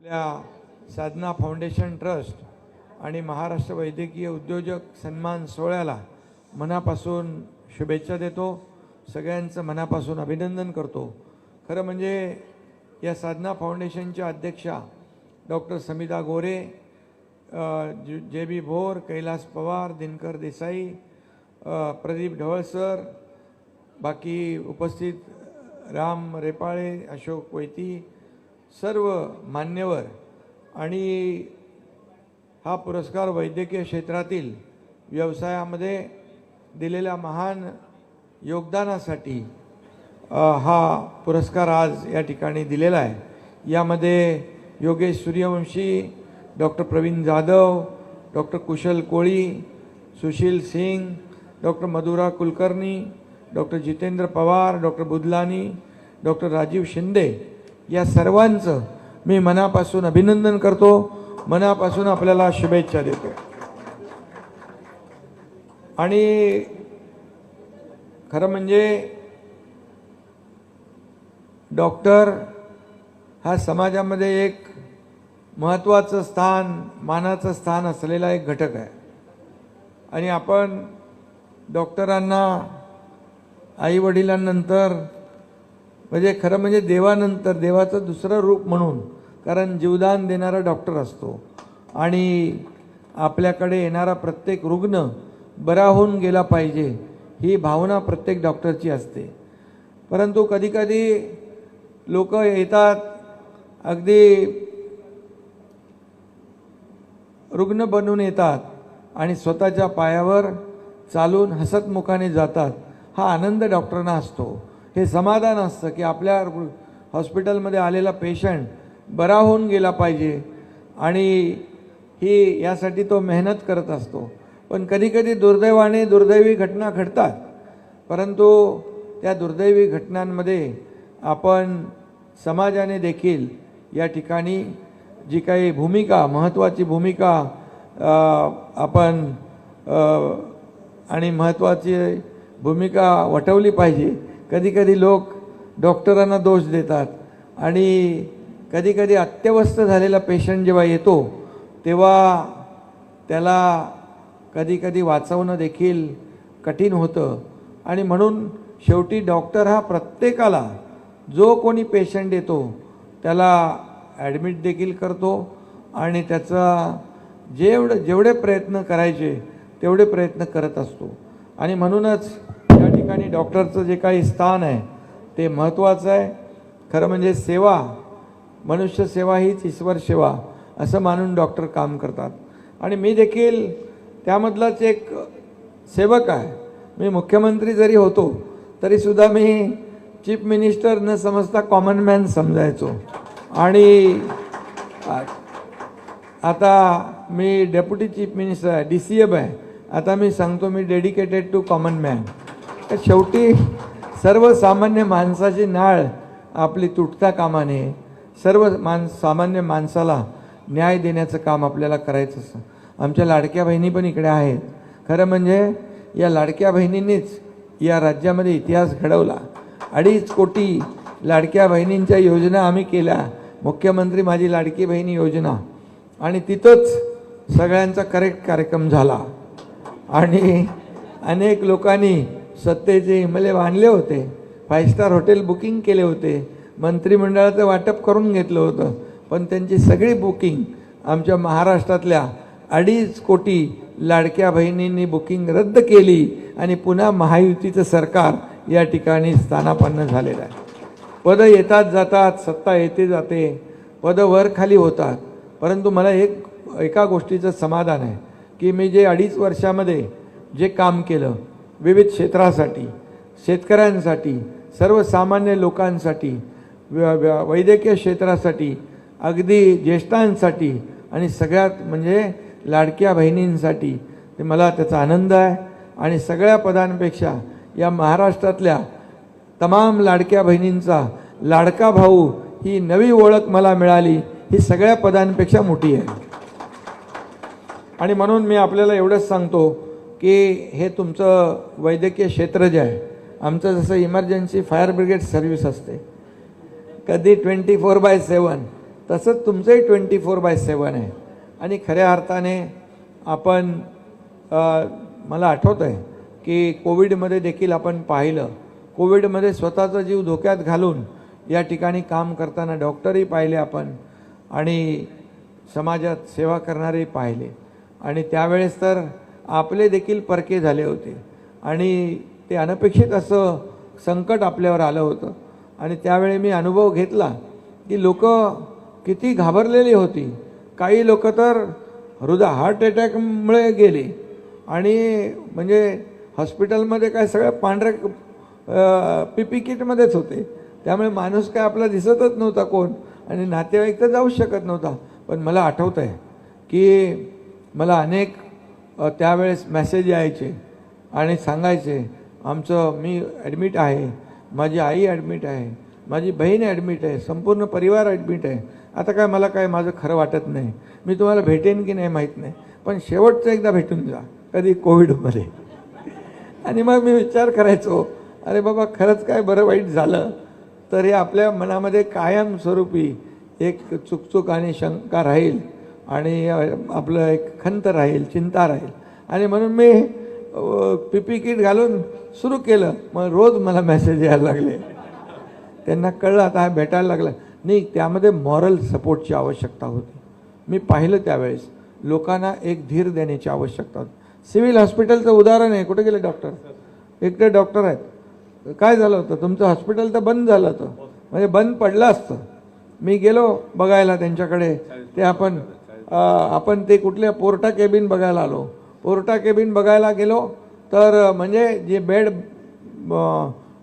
आपल्या साधना foundation trust आणि महाराष्ट्र वैद्यकीय उद्योजक सन्मान सोहळ्याला मनापासून शुभेच्छा देतो. सगळ्यांचं मनापासून अभिनंदन करतो. खरं म्हणजे या साधना फाउंडेशनच्या अध्यक्षा डॉक्टर समिता गोरे जे बी भोर कैलास पवार दिनकर देसाई प्रदीप ढवळसर बाकी उपस्थित राम रेपाळे अशोक वैती सर्व मान्यवर आणि हा पुरस्कार वैद्यकीय क्षेत्रातील व्यवसायामध्ये दिलेल्या महान योगदानासाठी हा पुरस्कार आज या ठिकाणी दिलेला आहे. यामध्ये Yogesh Suryavanshi doctor Pravin Jadhav doctor Kushal Koli Sushil Singh doctor Madhura Kulkarni doctor Jitendra Pawar doctor Budlani doctor Rajiv Shinde या सर्वांचं मी मनापासून अभिनंदन करतो. मनापासून आपल्याला शुभेच्छा देतो. आणि खरं म्हणजे डॉक्टर हा समाजामध्ये एक महत्त्वाचं स्थान मानाचं स्थान असलेला एक घटक आहे. आणि आपण डॉक्टरांना आईवडिलांनंतर म्हणजे खरं म्हणजे देवानंतर देवाचं दुसरं रूप म्हणून कारण जीवदान देणारा डॉक्टर असतो. आणि आपल्याकडे येणारा प्रत्येक रुग्ण बरा होऊन गेला पाहिजे ही भावना प्रत्येक डॉक्टरची असते. परंतु कधीकधी लोक येतात अगदी रुग्ण बनून येतात आणि स्वतःच्या पायावर चालून हसतमुखाने जातात. हा आनंद डॉक्टरांना असतो. हे समाधान असतं की आपल्या हॉस्पिटलमध्ये आलेला पेशंट बरा होऊन गेला पाहिजे. आणि ही यासाठी तो मेहनत करत असतो. पण कधीकधी दुर्दैवाने दुर्दैवी घटना घडतात. परंतु त्या दुर्दैवी घटनांमध्ये आपण समाजाने देखील या ठिकाणी जी काही भूमिका महत्त्वाची भूमिका आपण आणि महत्त्वाची भूमिका वटवली पाहिजे कधीकधी लोक डॉक्टरांना दोष देतात आणि कधीकधी अत्यवस्थ झालेला पेशंट जेव्हा येतो तेव्हा त्याला कधीकधी वाचवणं देखील कठीण होतं. आणि म्हणून शेवटी डॉक्टर हा प्रत्येकाला जो कोणी पेशंट येतो त्याला ॲडमिट देखील करतो आणि त्याचा जेवढे जेवढे प्रयत्न करायचे तेवढे प्रयत्न करत असतो. आणि म्हणूनच ठिकाणी डॉक्टरचं जे काही स्थान आहे ते महत्त्वाचं आहे. खरं म्हणजे सेवा मनुष्य सेवा हीच ईश्वर सेवा असं मानून डॉक्टर काम करतात. आणि मी देखील त्यामधलाच एक सेवक आहे. मी मुख्यमंत्री जरी होतो तरीसुद्धा मी चीफ मिनिस्टर न समजता कॉमन मॅन समजायचो. आणि आता मी डेप्युटी चीफ मिनिस्टर आहे डी सी एफ आहे. आता मी सांगतो मी डेडिकेटेड टू कॉमन मॅन. शेवटी सर्वसामान्य माणसाची नाळ आपली तुटता कामाने सर्व मान सामान्य माणसाला न्याय देण्याचं काम आपल्याला करायचं असतं. आमच्या लाडक्या बहिणी पण इकडे आहेत. खरं म्हणजे या लाडक्या बहिणींनीच या राज्यामध्ये इतिहास घडवला. अडीच कोटी लाडक्या बहिणींच्या योजना आम्ही केल्या. मुख्यमंत्री माझी लाडकी बहिणी योजना. आणि तिथंच सगळ्यांचा करेक्ट कार्यक्रम झाला. आणि अनेक लोकांनी सत्तेचे हिमले बांधले होते. फाईव्ह स्टार हॉटेल बुकिंग केले होते. मंत्रिमंडळाचं वाटप करून घेतलं होतं. पण त्यांची सगळी बुकिंग आमच्या महाराष्ट्रातल्या अडीच कोटी लाडक्या बहिणींनी बुकिंग रद्द केली आणि पुन्हा महायुतीचं सरकार या ठिकाणी स्थानापन्न झालेलं आहे. पदं येतात जातात सत्ता येते जाते पदं वर खाली होतात. परंतु मला एक एका गोष्टीचं समाधान आहे की मी जे अडीच वर्षामध्ये जे काम केलं विविध क्षेत्रासाठी शेतकऱ्यांसाठी सर्वसामान्य लोकांसाठी व्य- वैद्यकीय क्षेत्रासाठी अगदी ज्येष्ठांसाठी आणि सगळ्यात म्हणजे लाडक्या बहिणींसाठी. ते मला त्याचा आनंद आहे आणि सगळ्या पदांपेक्षा या महाराष्ट्रातल्या तमाम लाडक्या बहिणींचा लाडका भाऊ ही नवी ओळख मला मिळाली. ही सगळ्या पदांपेक्षा मोठी आहे. आणि म्हणून मी आपल्याला एवढंच सांगतो की हे तुमचं वैद्यकीय क्षेत्र जे आहे आमचं जसं इमर्जन्सी फायर ब्रिगेड सर्व्हिस असते. कधी ट्वेंटी फोर बाय सेवन तसंच तुमचंही ट्वेंटी फोर बाय सेवन आहे. आणि खऱ्या अर्थाने आपण मला आठवतं आहे की कोविडमध्ये देखील आपण पाहिलं. कोविडमध्ये स्वतःचा जीव धोक्यात घालून या ठिकाणी काम करताना डॉक्टरही पाहिले आपण आणि समाजात सेवा करणारे पाहिले. आणि त्यावेळेस तर आपले देखील परके झाले होते. आणि ते अनपेक्षित असं संकट आपल्यावर आलं होतं. आणि त्यावेळी मी अनुभव घेतला की लोक किती घाबरलेली होती. काही लोक तर हृदय हार्ट अटॅकमुळे गेले. आणि म्हणजे हॉस्पिटलमध्ये काय सगळ्या पांढऱ्या पी पी किटमध्येच होते. त्यामुळे माणूस काय आपला दिसतच नव्हता कोण आणि नातेवाईक तर जाऊच शकत नव्हता. पण मला आठवतं आहे की मला अनेक त्यावेळेस मेसेज यायचे आणि सांगायचे आमचं मी ॲडमिट आहे. माझी आई ॲडमिट आहे. माझी बहीण ॲडमिट आहे. संपूर्ण परिवार ॲडमिट आहे. आता काय मला काय माझं खरं वाटत नाही. मी तुम्हाला भेटेन की नाही माहीत नाही. पण शेवटचं एकदा भेटून जा. कधी कोविडमध्ये आणि मग मी विचार करायचो अरे बाबा खरंच काय बरं वाईट झालं? तर हे आपल्या मनामध्ये कायमस्वरूपी एक चुकचुक आणि शंका राहील. आणि आपलं एक खंत राहील चिंता राहील. आणि म्हणून मी पी पी किट घालून सुरू केलं. मग रोज मला मेसेज यायला लागले. त्यांना कळलं आता हा भेटायला लागला. नाही त्यामध्ये मॉरल सपोर्टची आवश्यकता होती. मी पाहिलं त्यावेळेस. लोकांना एक धीर देण्याची आवश्यकता होती. सिव्हिल हॉस्पिटलचं उदाहरण आहे. कुठे गेले डॉक्टर? एकटे डॉक्टर आहेत. काय झालं होतं? तुमचं हॉस्पिटल तर बंद झालं होतं. म्हणजे बंद पडलं असतं. मी गेलो बघायला त्यांच्याकडे. ते आपण आपण ते कुठल्या पोर्टा केबिन बघायला आलो. पोर्टा केबिन बघायला गेलो तर म्हणजे जे बेड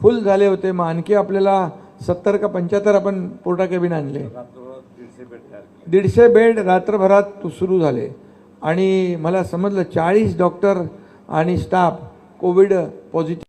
फुल झाले होते मग आणखी आपल्याला सत्तर का पंच्याहत्तर आपण पोर्टा केबिन आणले. दीडशे बेड रात्रभरात सुरू झाले. आणि मला समजलं चाळीस डॉक्टर आणि स्टाफ कोविड पॉझिटिव्ह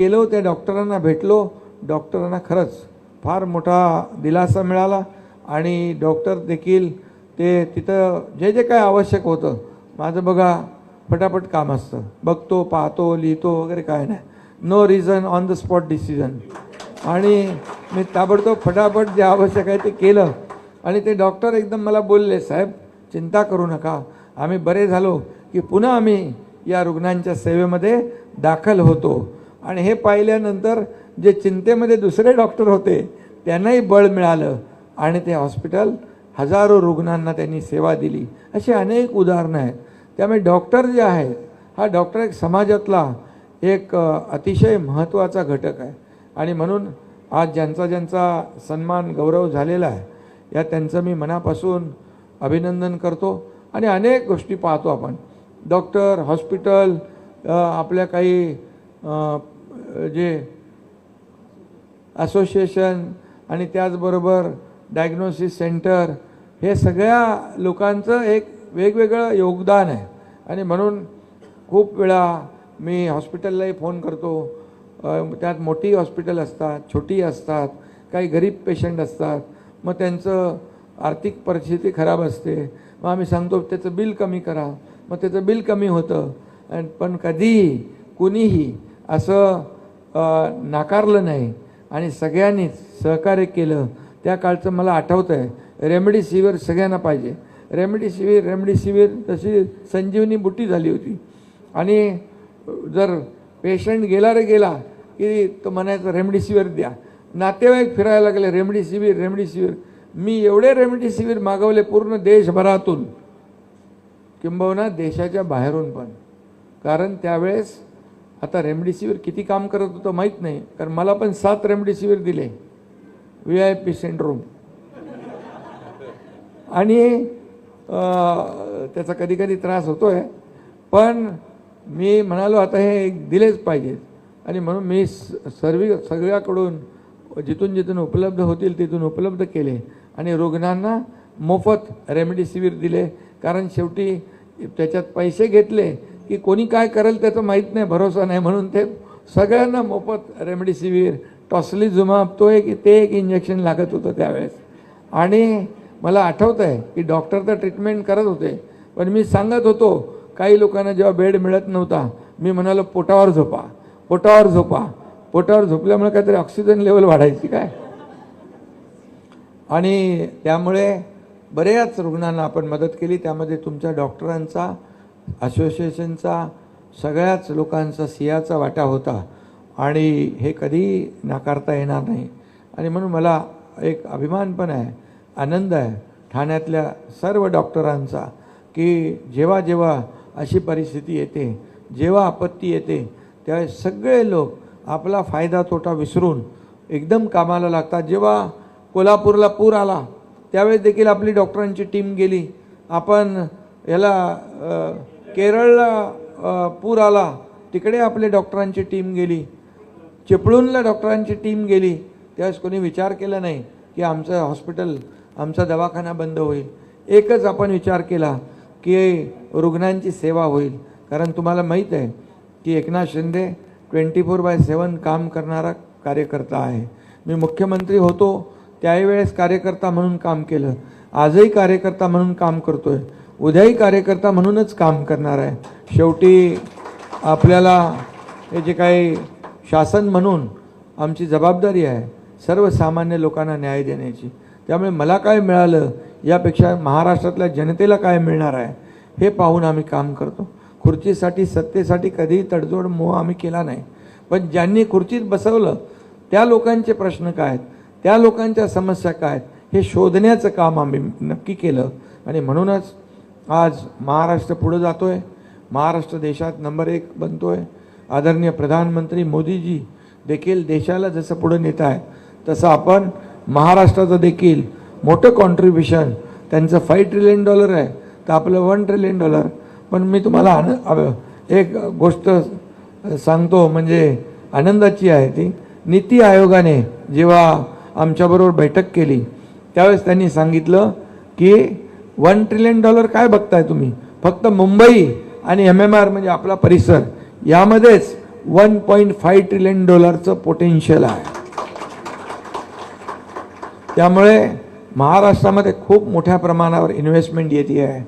गेलो त्या डॉक्टरांना भेटलो. डॉक्टरांना खरंच फार मोठा दिलासा मिळाला आणि डॉक्टर देखील ते तिथं जे जे काय आवश्यक होतं माझं बघा फटाफट काम असतं. बघतो पाहतो लिहितो वगैरे काय नाही. No reason on the spot decision आणि मी ताबडतोब फटाफट जे आवश्यक आहे ते केलं. आणि ते डॉक्टर एकदम मला बोलले साहेब चिंता करू नका. आम्ही बरे झालो की पुन्हा आम्ही या रुग्णांच्या सेवेमध्ये दाखल होतो. आणि हे पाहिल्यानंतर जे चिंतेमध्ये दुसरे डॉक्टर होते त्यांनाही बळ मिळालं आणि ते हॉस्पिटल हजारो रुग्णांना त्यांनी सेवा दिली. अशी अनेक उदाहरणं आहेत. त्यामुळे डॉक्टर जे आहेत हा डॉक्टर एक समाजातला एक अतिशय महत्त्वाचा घटक आहे. आणि म्हणून आज ज्यांचा ज्यांचा सन्मान गौरव झालेला आहे या त्यांचं मी मनापासून अभिनंदन करतो. आणि अनेक गोष्टी पाहतो आपण. डॉक्टर हॉस्पिटल आपल्या काही जे असोसिएशन आणि त्याचबरोबर डायग्नोसिस सेंटर हे सगळ्या लोकांचं एक वेगवेगळं योगदान आहे. आणि म्हणून खूप वेळा मी हॉस्पिटललाही फोन करतो. त्यात मोठी हॉस्पिटल असतात छोटी असतात काही गरीब पेशंट असतात. मग त्यांचं आर्थिक परिस्थिती खराब असते. मग आम्ही सांगतो त्याचं बिल कमी करा. मग त्याचं बिल कमी होतं. आणि पण कधीही कुणीही असं नाकारलं नाही. आणि सगळ्यांनीच सहकार्य केलं. त्या काळचं मला आठवतं आहे रेमडेसिवीर सगळ्यांना पाहिजे. रेमडेसिवीर रेमडेसिवीर तशी संजीवनी बुटी झाली होती. आणि जर पेशंट गेला रे गेला की तो म्हणायचा रेमडेसिवीर द्या. नातेवाईक फिरायला लागले रेमडेसिवीर रेमडेसिवीर मी एवढे रेमडेसिवीर मागवले पूर्ण देशभरातून. किंबहुना देशाच्या बाहेरून पण. कारण त्यावेळेस आता रेमडेसिवीर किती काम करत होतं माहीत नाही कारण मला पण सात रेमडेसिवीर दिले. व्ही आय पी सिंड्रोम आणि त्याचा कधी कधी त्रास होतो आहे पण मी म्हणालो आता हे दिलेच पाहिजेत. आणि म्हणून मी स- सर्व सगळ्याकडून जिथून जिथून उपलब्ध होतील तिथून उपलब्ध केले. आणि रुग्णांना मोफत रेमडेसिवीर दिले कारण शेवटी त्याच्यात पैसे घेतले की कोणी काय करेल त्याचं माहीत नाही भरोसा नाही. म्हणून ते सगळ्यांना मोफत रेमडेसिवीर टॉसलीझुमाब तो एक ते एक इंजेक्शन लागत होतं त्यावेळेस. आणि मला आठवतं आहे की डॉक्टर तर ट्रीटमेंट करत होते पण मी सांगत होतो काही लोकांना जेव्हा बेड मिळत नव्हता मी म्हणालो पोटावर झोपा पोटावर झोपा. पोटावर झोपल्यामुळे काहीतरी ऑक्सिजन लेवल वाढायची काय? आणि त्यामुळे बऱ्याच रुग्णांना आपण मदत केली. त्यामध्ये तुमच्या डॉक्टरांचा असोसिएशनचा सगळ्याच लोकांचा सियाचा वाटा होता आणि हे कधी नाकारता येणार नाही. आणि म्हणून मला एक अभिमान पण आहे आनंद आहे ठाण्यातल्या सर्व डॉक्टरांचा की जेव्हा जेव्हा अशी परिस्थिती येते जेव्हा आपत्ती येते त्यावेळेस सगळे लोक आपला फायदा तोटा विसरून एकदम कामाला लागतात. जेव्हा कोल्हापूरला पूर आला त्यावेळेस देखील आपली डॉक्टरांची टीम गेली. आपण याला केरळला पूर आला तिकडे आपले डॉक्टरांची टीम गेली. चिपळूणला डॉक्टरांची टीम गेली. त्यावेळेस कोणी विचार केला नाही की आमचं हॉस्पिटल आमचा दवाखाना बंद होईल. एकच आपण विचार केला की रुग्णांची सेवा होईल. कारण तुम्हाला माहीत आहे की Eknath Shinde twenty four by seven काम करणारा कार्यकर्ता आहे. मी मुख्यमंत्री होतो त्यावेळेस कार्यकर्ता म्हणून काम केलं. आजही कार्यकर्ता म्हणून काम करतोय. उद्याही कार्यकर्ता म्हणूनच काम करणार आहे. शेवटी आपल्याला हे जे काही शासन म्हणून आमची जबाबदारी आहे सर्वसामान्य लोकांना न्याय देण्याची. त्यामुळे मला काय मिळालं यापेक्षा महाराष्ट्रातल्या जनतेला काय मिळणार आहे हे पाहून आम्ही काम करतो. खुर्चीसाठी सत्तेसाठी कधीही तडजोड मोह आम्ही केला नाही. पण ज्यांनी खुर्चीत बसवलं त्या लोकांचे प्रश्न काय आहेत? त्या लोकांच्या समस्या काय आहेत? हे शोधण्याचं काम आम्ही नक्की केलं. आणि म्हणूनच आज महाराष्ट्र पुढं जातो आहे महाराष्ट्र देशात नंबर एक बनतो आहे आदरणीय प्रधानमंत्री मोदीजी देखील देशाला जसं पुढं नेत आहे तसं आपण महाराष्ट्राचं देखील मोठं कॉन्ट्रीब्युशन त्यांचं फाईव्ह ट्रिलियन डॉलर आहे तर आपलं वन ट्रिलियन डॉलर पण मी तुम्हाला आन एक गोष्ट सांगतो म्हणजे आनंदाची आहे ती. नीती आयोगाने जेव्हा आमच्याबरोबर बैठक केली त्यावेळेस त्यांनी सांगितलं की वन ट्रिलियन डॉलर काय बघताय तुम्ही? फक्त मुंबई आणि एम एम आर म्हणजे आपला परिसर. यामध्येच वन पॉईंट फाईव्ह ट्रिलियन डॉलरचं पोटेन्शियल आहे. त्यामुळे महाराष्ट्रामध्ये खूप मोठ्या प्रमाणावर इन्व्हेस्टमेंट येते आहे.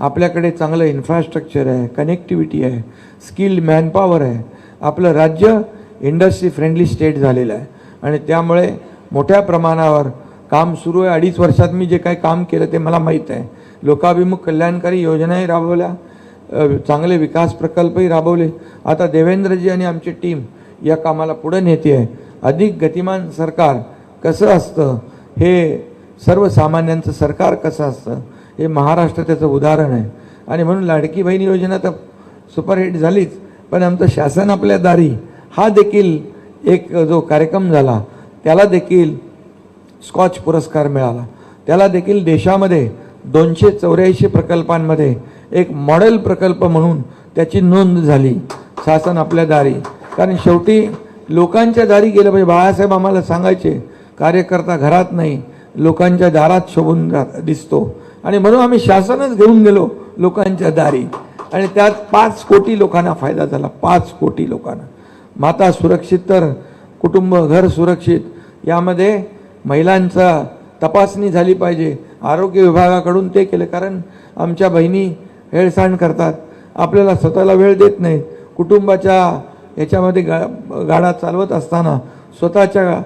आपल्याकडे चांगलं इन्फ्रास्ट्रक्चर आहे कनेक्टिव्हिटी आहे स्किल्ड मॅनपॉवर आहे. आपलं राज्य इंडस्ट्री फ्रेंडली स्टेट झालेलं आहे. आणि त्यामुळे मोठ्या प्रमाणावर काम सुरू आहे. अडीच वर्षात मी जे काही काम केलं ते मला माहीत आहे. लोकाभिमुख कल्याणकारी योजनाही राबवल्या. चांगले विकास प्रकल्पही राबवले. आता देवेंद्रजी आणि आमची टीम या कामाला पुढे नेते आहे. अधिक गतिमान सरकार कसं असतं? हे सर्वसामान्यांचं सरकार कसं असतं? हे महाराष्ट्र त्याचं उदाहरण आहे. आणि म्हणून लाडकी बहीण योजना तर सुपरहिट झालीच पण आमचं शासन आपल्या दारी. हा देखील एक जो कार्यक्रम झाला त्याला देखील स्कॉच पुरस्कार मिळाला. त्याला देखील देशामध्ये दोनशे चौऱ्याऐंशी प्रकल्पांमध्ये एक मॉडेल प्रकल्प म्हणून त्याची नोंद झाली. शासन आपल्या दारी. कारण शेवटी लोकांच्या दारी गेलं पाहिजे. बाळासाहेब आम्हाला सांगायचे कार्यकर्ता घरात नाही लोकांच्या दारात शोभून दिसतो. आणि म्हणून आम्ही शासनच घेऊन गेलो लोकांच्या दारी. आणि त्यात पाच कोटी लोकांना फायदा झाला. पाच कोटी लोकांना. माता सुरक्षित तर कुटुंब घर सुरक्षित. यामध्ये महिलांचा तपासणी झाली पाहिजे. आरोग्य विभागाकडून ते केलं कारण आमच्या बहिणी हेळसांड करतात. आपल्याला स्वतःला वेळ देत नाही. कुटुंबाच्या याच्यामध्ये गा गाडा चालवत असताना स्वतःच्या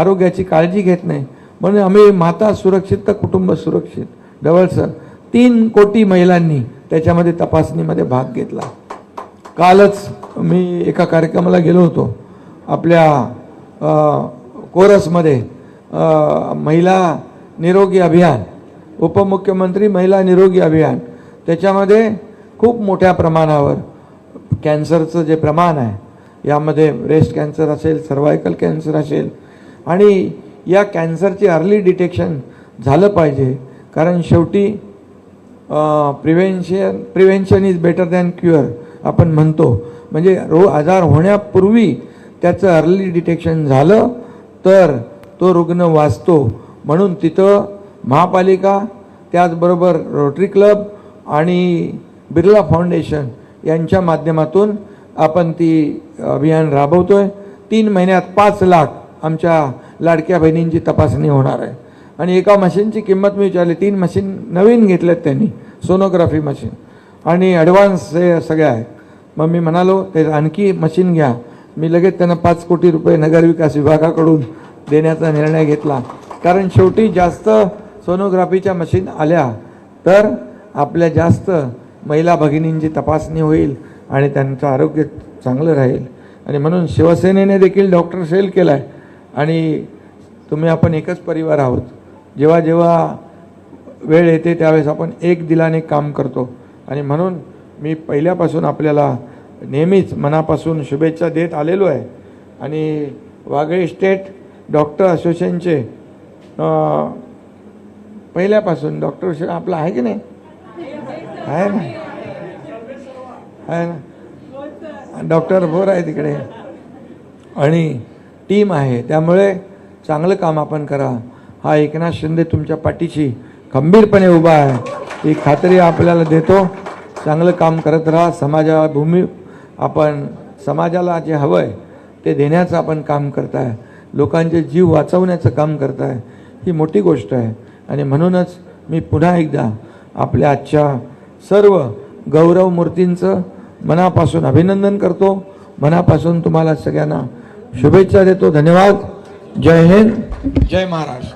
आरोग्याची काळजी घेत नाही. म्हणून आम्ही माता सुरक्षित तर कुटुंब सुरक्षित. डबल सर तीन कोटी महिलांनी त्याच्यामध्ये तपासणीमध्ये भाग घेतला. कालच मी एका कार्यक्रमाला गेलो होतो. आपल्या कोरसमध्ये महिला निरोगी अभियान उपमुख्यमंत्री महिला निरोगी अभियान त्याच्यामध्ये खूप मोठ्या प्रमाणावर कॅन्सरचं जे प्रमाण आहे यामध्ये ब्रेस्ट कॅन्सर असेल सर्वायकल कॅन्सर असेल आणि या कॅन्सरचे अर्ली डिटेक्शन झालं पाहिजे कारण शेवटी prevention prevention is better than cure आपण म्हणतो. म्हणजे रो आजार होण्यापूर्वी त्याचं अर्ली डिटेक्शन झालं तर तो रुग्ण वाचतो. म्हणून तिथं महापालिका त्याचबरोबर रोटरी क्लब आणि बिर्ला फाउंडेशन यांच्या माध्यमातून आपण ती अभियान राबवतो आहे तीन महिन्यात पाच लाख आमच्या लाडक्या बहिणींची तपासणी होणार आहे. आणि एका मशीनची किंमत मी विचारली तीन मशीन नवीन घेतल्यात त्यांनी सोनोग्राफी मशीन. आणि ॲडव्हान्स हे सगळ्या आहेत. मग मी म्हणालो ते आणखी मशीन घ्या. मी लगेच त्यांना पाच कोटी रुपये नगरविकास विभागाकडून देण्याचा निर्णय घेतला. कारण शेवटी जास्त सोनोग्राफीच्या मशीन आल्या तर आपल्या जास्त महिला भगिनींची तपासणी होईल आणि त्यांचं आरोग्य चांगलं राहील. आणि म्हणून शिवसेनेने देखील डॉक्टर सेल केला आहे आणि तुम्ही आपण एकच परिवार आहोत. जेव्हा जेव्हा वेळ येते त्यावेळेस आपण एक दिलाने काम करतो. आणि म्हणून मी पहिल्यापासून आपल्याला नेहमीच मनापासून शुभेच्छा देत आलेलो आहे. आणि वागळे स्टेट डॉक्टर असोसिएशनचे पहिल्यापासून डॉक्टर आपलं आहे की नाही? आहे ना? आहे ना? डॉक्टर भोर आहे तिकडे. आणि टीम आहे. त्यामुळे चांगलं काम आपण करा. हा एकनाथ शिंदे तुमच्या पाठीशी खंबीरपणे उभा आहे. ही खात्री आपल्याला देतो. चांगलं काम करत राहा. समाजा भूमी आपण समाजाला जे हवं आहे ते देण्याचं आपण काम करताय. लोकांचे जीव वाचवण्याचं काम करताय ही मोठी गोष्ट आहे. आणि म्हणूनच मी पुन्हा एकदा आपल्या आजच्या सर्व गौरव मूर्तींचं मनापासून अभिनंदन करतो. मनापासून तुम्हाला सगळ्यांना शुभेच्छा देतो. धन्यवाद. जय हिंद. जय महाराष्ट्र